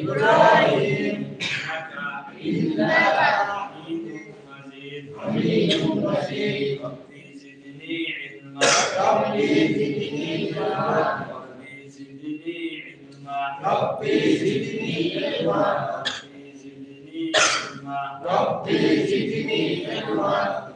إبراهيم إنك حميد مجيد ربي زدني علما ربي زدني علما ربي زدني علما ربي زدني علما ربي زدني علما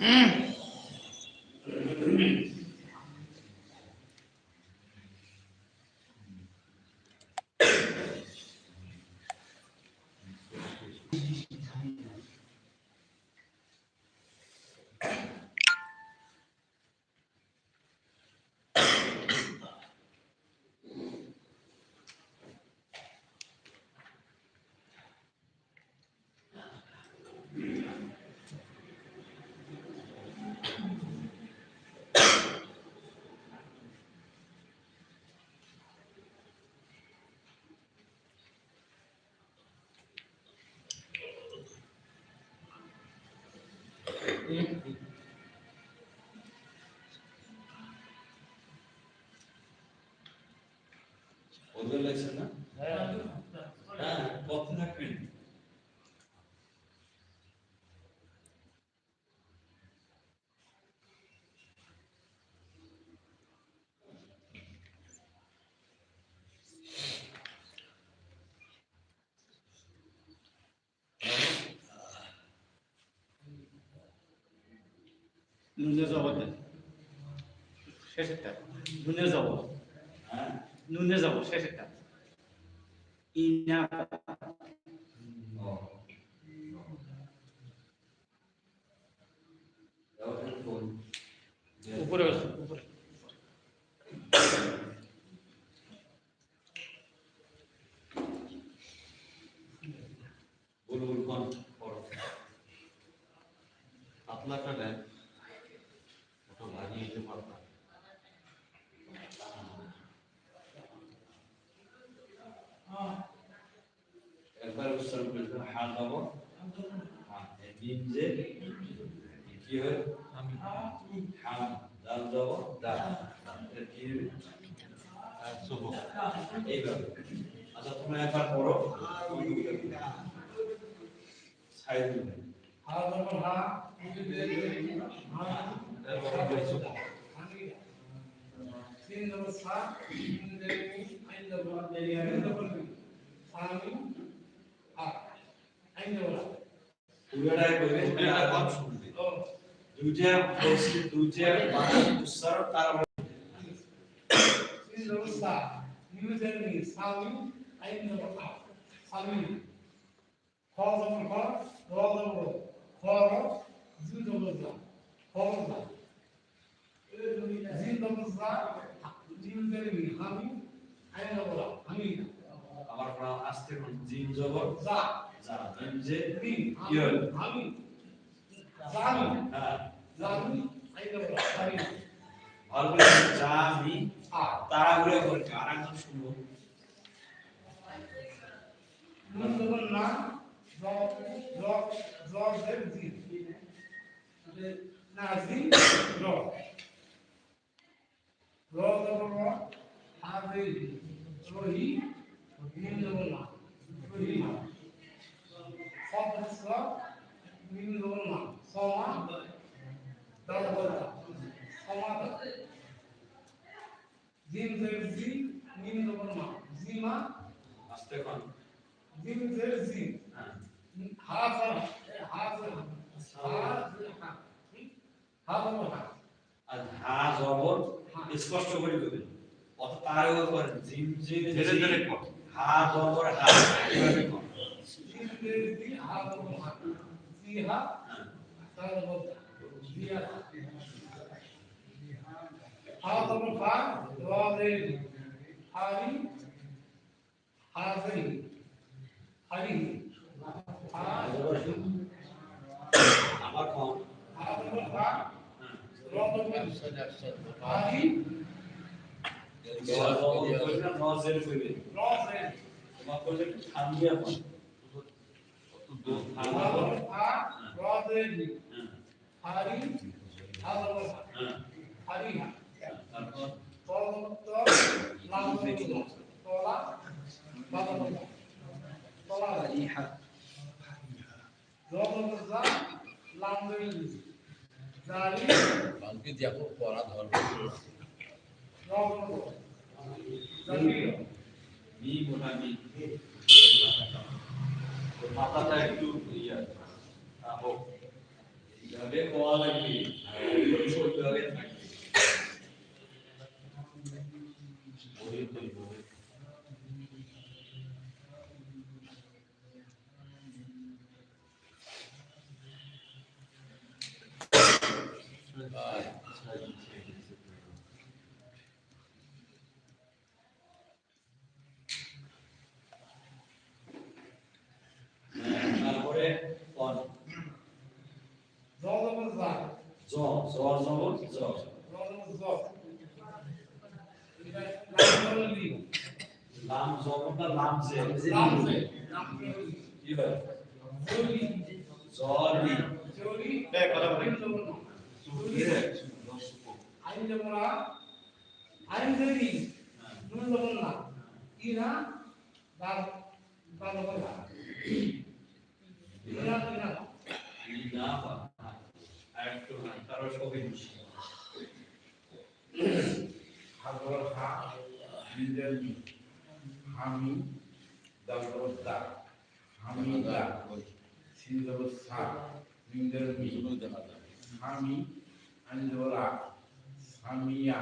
Mm. ওদের লেগছে না হ্যাঁ নুনের জবর শেষেরটা। নুনের জবর হ্যাঁ? নুনের জবর শেষেরটা। ইনা উপরে উপরে। আপনারটা নেন ওটা লাগিয়ে দিতে পারতাম একবার উচ্চারণ করে দিলাম হা দাব নিম যে কি হয়? হাম দাল দাব দাল এইভাবে। আচ্ছা তোমরা একবার পড়ো। সাইড দিবে পুরোটাই করবে এটা কম শুনবে আমার কোন জিন জবর যা জিন যে। কি হল হ্যাঁ ভালো করে আমি তাড়াহুড়ো করে আর একদম শুনব Nazim, Ro. Ro রবর হাজির রহি মিম জবর মা রহিমা সদস্য মিম জবর মা সমা দলবদ্ধ সমাদ জিম জের জি মিম জবর মা জিমা আস্তে কোন জিম জের জি হ্যাঁ হাজার হাজার হাজার আর হা জবর স্পষ্ট করে কইবেন অত তার উপর করেন জিম জিম ধীরে ধীরে হা জবর হা এভাবে কর জিম জের জি হাজার জি হা দলবদ্ধ জিয়া হাজার ফা রাজিল হারি হাজির হারি আবার কোন হাজার ফা রাজিল হারি জবর কইবেন হ্যাঁ হারি হাজার হারি তারপর তলমুক্ত লামুক্ত তলা বাবামুক্ত তলা ইহা রবমুক্ত লামুক্ত জারি কালকে মোটা মি তো মাথাটা একটু ইয়া আহো যাবে কোয়া লাগবে ছোট হবে থাকবে ওই তো ওই তারপরে কোন রবমুক্ত জ জ জবর জ রবমুক্ত লামুক্ত লাম জবরটা লাম জে লামুক্ত কি হয় এই কথা বলেন। জরি আইন জমরা আইন জরি নুন জমনা ইনা দাল দাল না বা আরেকটু না তারও সবই মিশি হাজর হা দা হামি দা সিন্দর সা মিন্দের মি দেখা যাবে হামি আন্দোরা সামিয়া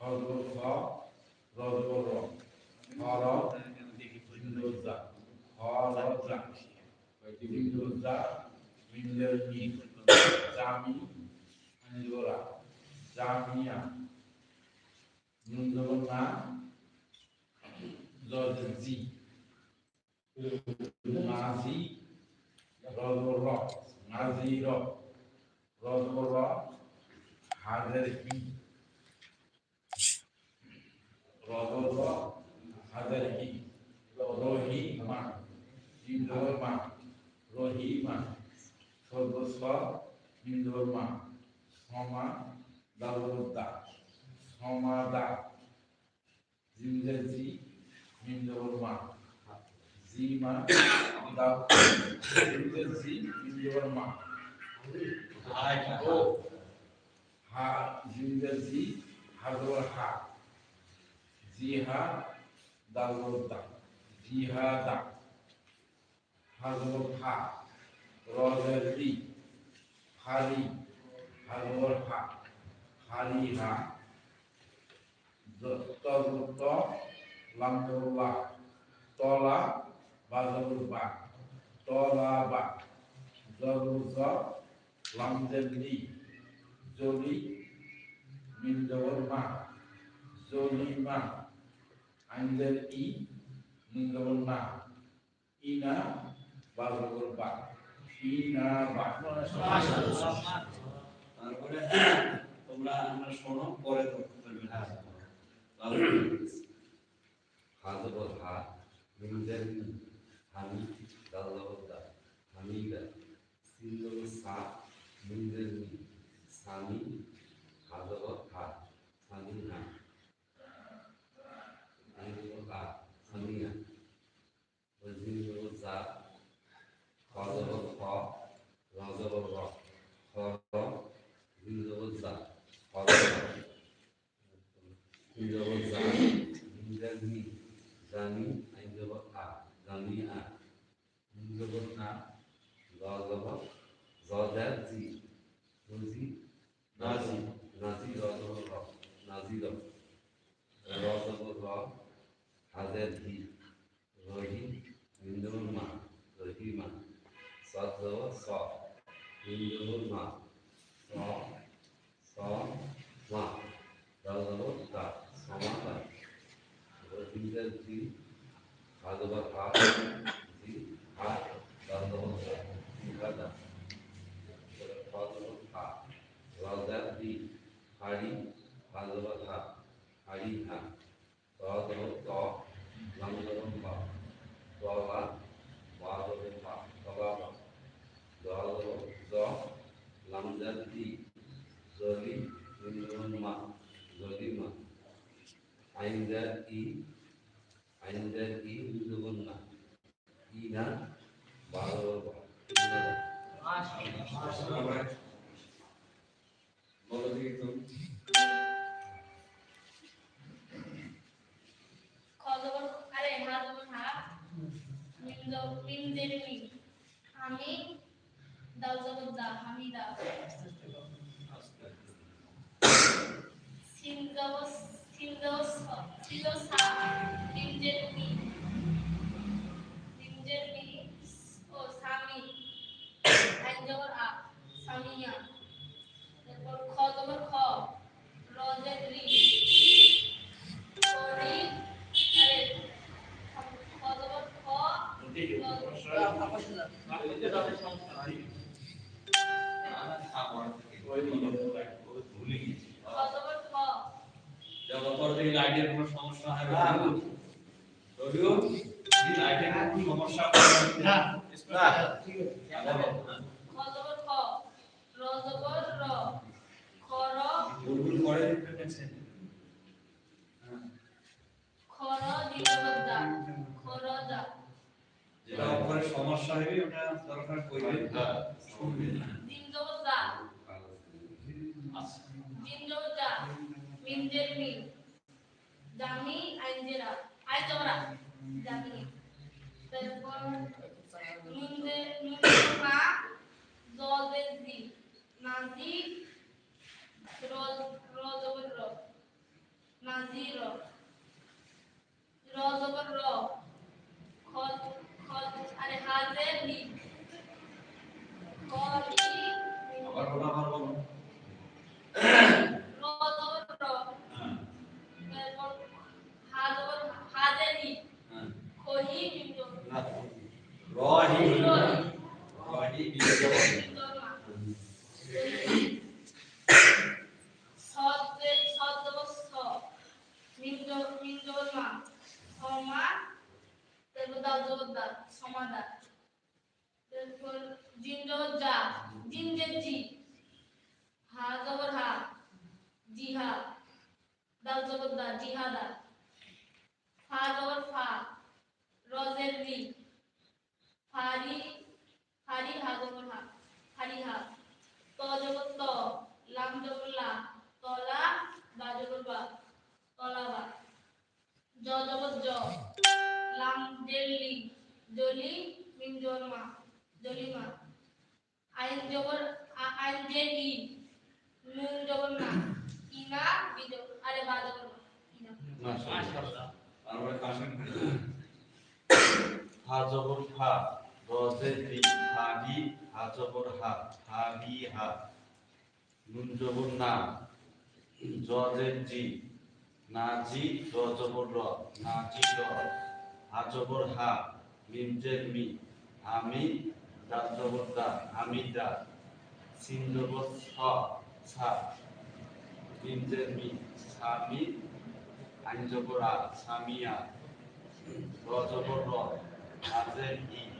হজর খ রজর র হর সিন্দর দা হর দা সিন্দর দা মিন্দের মি, জামি আন্দোরা জামিয়া Nundona Zodzi Nazi Rodoro Nazi Ro Rodoro Hader Hi Rodoro Hader Hi Rohi Ma Indor Ma Rohi Ma Sodoswa Indor Ma Soma Dalodda সমাদা জিমজাজি মিন্দবর্মা জিমা দা জিমজাজি মিন্দবর্মা আয়টা ও হা জিমজাজি হাজর হা জিহা দালদা জিহাদা হাজর হা রজারি হারি হাজর হা হারিহা তদুত্ত লামদুল্লাহ তলা বাজারুবা তলা বা জরুজ লামদেল্লি জলি মিন্দবর্মা জলিমা আইন্দের ই মিন্দবর্মা ইনা বাজারুবা ইনা বা তারপরে তোমরা আমরা শোনো পরে তর্ক করবে। হ্যাঁ হাজবর হা মিমদের হামিদা সিন্দর সা মিমদের মি সামি হাজবর হা সামি হা মিম জবর জা মিম জের মি জানি আইন জবর আ জানি আ মিম জবর না জ জবর জ জের জি বুঝি নাজি নাজি র জবর র নাজি র র জবর র হাজের হি রহি মিম জবর মা রহিমা সাদ জবর স মিম জবর মা স স মা দাল জবর রহিমদের জি হা জবর হা জি হা দাল জবর দা গাদা খ জবর খা রাজার দি হাড়ি হা জবর হা হাড়ি হা ত জবর ত লাম জবর বা তলা বা জবর বা তলা বা জ জবর জ লাম জার দি জলি মিম জবর মা জলিমা আইন জার ই আইন জার ই জবর না। ই না বা জবর বা ই বলো দেখি তো। খজবর আরে হা জবর হা মিম জবর মিম জের মি। আমি দাল জবর দা হামিদা সিন স সিন জবর সা মিম যাওয়ার পর দেখি লাইটের কোনো সমস্যা হয় না। রবিও যদি লাইটের কোনো সমস্যা হয় না। না। ঠিক আছে বলো। খ জবর র জবর র খ র বুলবুল করে খ র জি জবর দা খ র দা যেটা সমস্যা হবে ওটা দরকার কইবে শুনবে না জের মি জামি আইন জেরা আই জবরা জামি তারপর নুন জে নুন না জ জের জি নাজি র র জবর র নাজি র জবর র খ খ আরে হাজে লি খ লি আবার বলো আবার বলো র জবর র হ্যাঁ তারপর হা জবর হাজে লি হ্যাঁ খহি মিম জবর না রহি রহি রহি বিজয় মিম জবর মা সদ জে সদ জবর স মিম জবর মিম জবর মা সমা তারপর দাল জবর দা সমাদা তারপর জিন জবর যা জিন জে জি হা জবর হা জিহা দাল জবর দা জিহাদা ফা জবর ফা রজের রি ফারি ফারি হা জবর হা ফারি হা। ত জবর ত লাম জবর লা তলা বা জবর বা তলা বা। জ জবর জ লাম জেলি জলি মিম জবর মা জলিমা আইন জবর আইন জের ই নুন জবর না ইনা বি জবর আরে বা জবর না ইনা মাশাআল্লাহ। কাশেম। হা জবর ফা রি হাবি হা জবর হা হাবি হা নুন জবর না জজে জি। নাজি র জবর র, নাজি র। হা হা মিম মি। আমি দাল দা, আমি দা। সিন জবর স সা মিম জের মি সামি আইন জবর আ। সামিয়া র র, হাজের ই।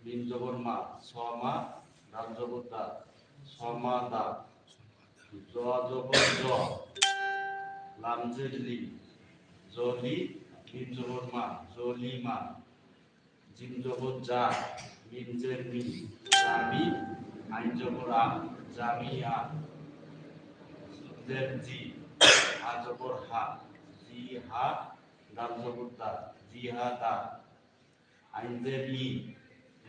মিম জবর মা সমা দাল জবর দা সমাদা জ জবর জ লাম জের লি জলি মিম জবর মা জলি মা জিম জবর জা মিম জের মি জামি আইন জবর আ জামিয়া জের জি হা জবর হা জি হা দাল জবর দা জি হা দা আইন জের ই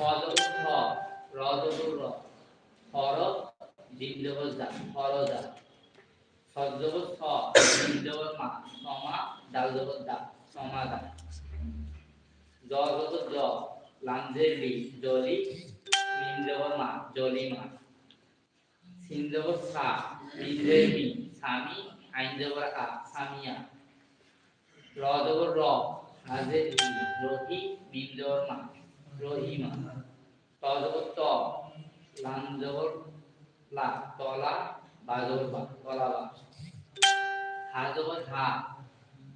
খ র র খর জিম জবর জা খরজা সজ্জবর স মিম জবর মা সমা ডাল দা জ জবর জ লাঞ্জের লি জলি মিম জবর মা সা মিজের মি সামি আইন জবর আ সামিয়া র জবর র হাজের লি রহি মিম মা রহিমা ত জবর লাম লা, তলা বা বা, তলা, বা। হা হা,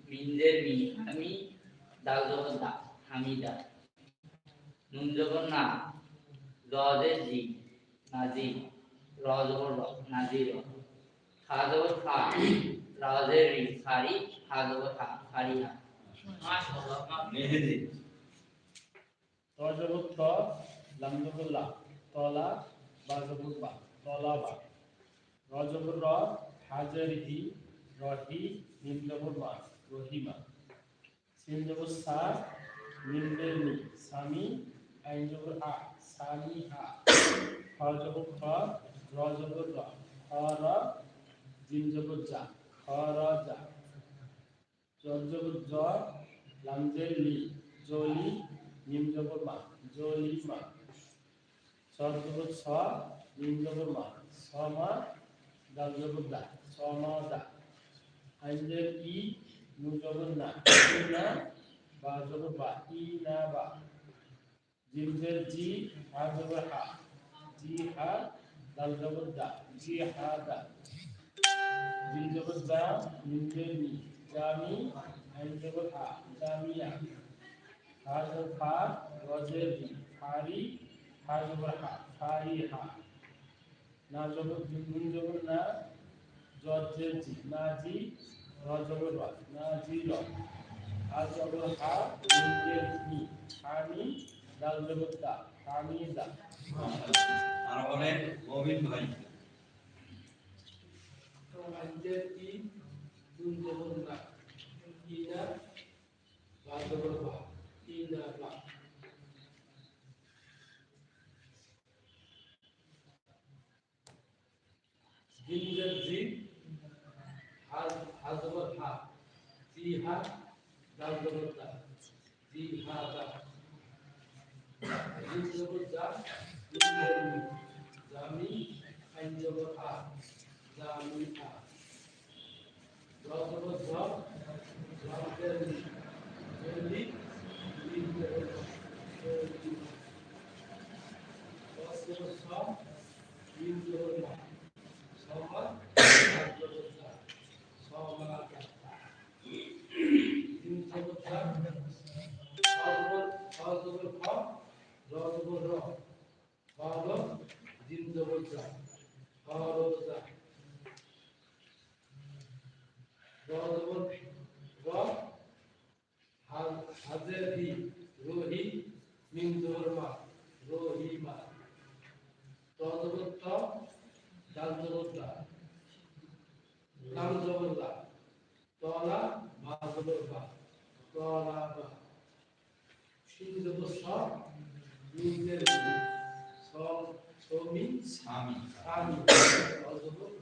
মিনজের মি আমি দাল দা হামিদা নুন জবর না জজের জি, নাজি র জবর র, নাজি, র। খা জবর খা, রাজের রি সারি হা হা সারি হা। মেহেদি। ত জবর ত লাম জবর লা তলা বা জবর বা তলা বা র জবর র হাজার হি রহি মিম জবর রহিমা। সিন সা মিম মি সামি আইন আ, সামি আ খ জবর খ র জবর র, খ র জিম জবর জা, খ র জা। জ জ লাম লি জলি জবর মা জলি মা জবর স মিম জবর মা সমা দাল জবর দা সমা দা আইনের ই নু জবর না না বা জবর বা ই না বা জিমজের জি হা জবর হা জি হা দাল জবর দা জি হা দা জিম দা মিমজের মি জামি আইন জবর হা জামিয়া হা জবর ফা রজের ফারি হা জবর হা ফারি হা না জবর নুন জবর না জজের জি না জি র জবর র না জি র হা জবর হা নুনের নি হামি দাল জবর দা আর বলেন মবিন ভাই আইনজের ই নুন জবর না বা ই না বা জিমজের জি হাজ হাজবর হা জি হা দাল জবর দা জি হা দা জিম জবর জা জিমজের মি জামি আইন জবর আ জামি আ জ জবর জ জামজের মি জেলি জিম জবর জেলি স জবর স জিম জবর মা সমান জবর জা সমান জিম জবর জা স জবর স জবর খ র জবর র ভালো জিম জবর জা ভালো জা র জবর র হাজের হি রোহি মিম জবর মা রোহি মা ত জবর ত দাল জবর দা লাম জবর দা তলা বা জবর বা তলা বা শিন জবর স মিম জের মি স সমি স্বামী আমি অজবর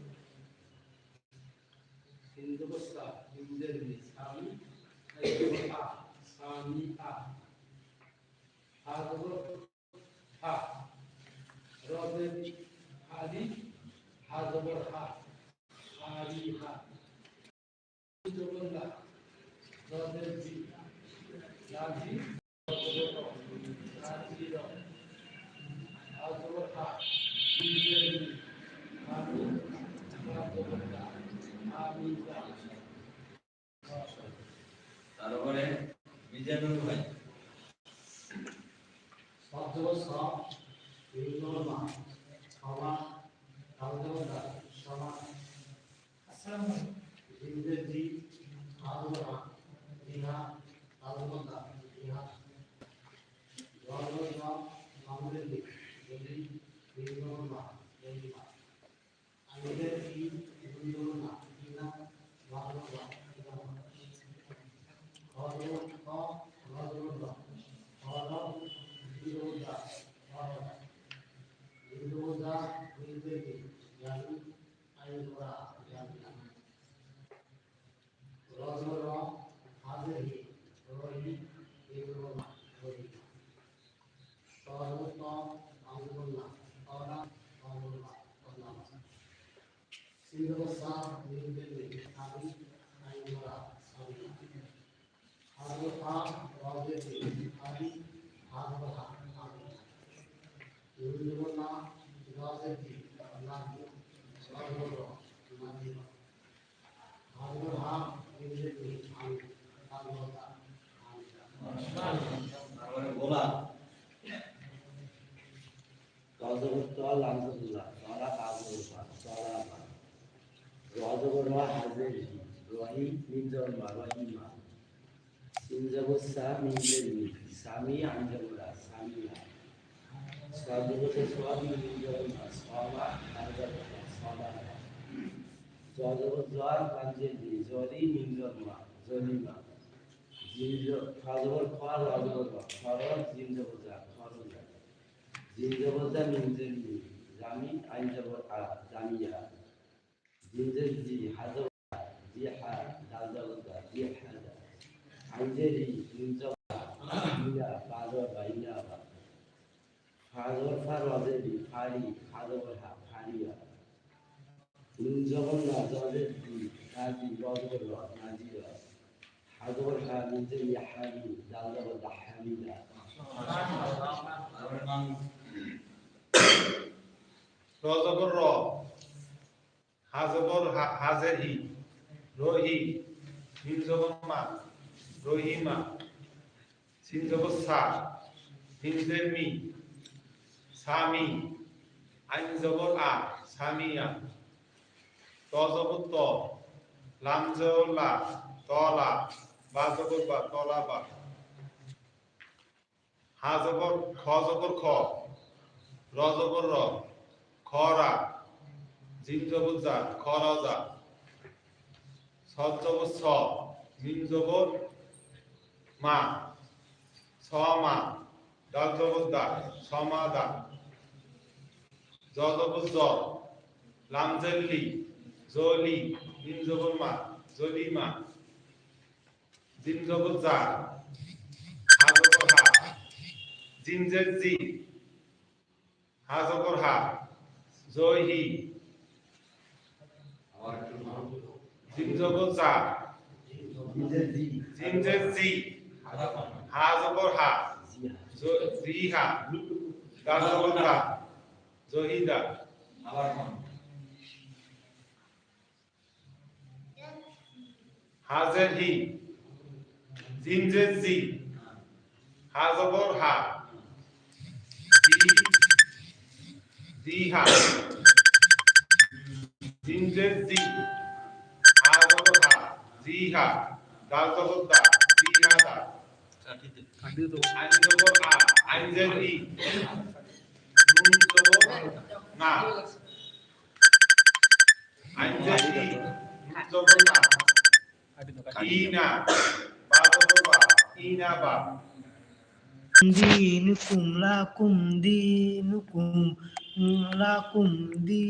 ইন্দুবস্তা ইন্দের নি সামি আইজবর আ সামি আ হাজবর হা রদের হাদি হাজবর হা হারি হা লা রদের জি রাজি রাজি হা হা হা তারপরে মিজানুর Então, ফাজর ফারি হা ফারিয়া জি কাজি রজবর র নাজিরা হাজর হা মিনজেরি হামি দালজবরদা হামিদা তারপরে নাম রজবর র হাজবর হা- হাজের হি রহি মিম জবর মা রহিমা সিন জবর সা মিম জের মি সামি আইন জবর আ সামিয়া ত লা তলা বা বা তলা বা। হা খ। জবর খ র। জবর র জা, খরজা। সদ জবর স। জবর মা। ছ মা ডাল জবর দা, সমাদা। জ। জবর জ জলি মিম জবর মা জলিমা জিন জবর জা হা জবর হা। জিন জের জি হা জবর হা। একটু নাম জিম জবর জা। জিম জের জি। হা জবর হা জ- রিহা দা জবর দা। জহিদা আবার হাজের হি। জিম জের জি। হা জবর হা। জি দিহা জিম জের জি। হা। জবর হা। দাল জবর দা। জিহা দা। আইন জবর আ আইন জের ই নুন জবর না। আইন জের ই নুন জবর না। ദീനുക്കും ലാക്കും ദീനുക്കും ലാക്കും ദീ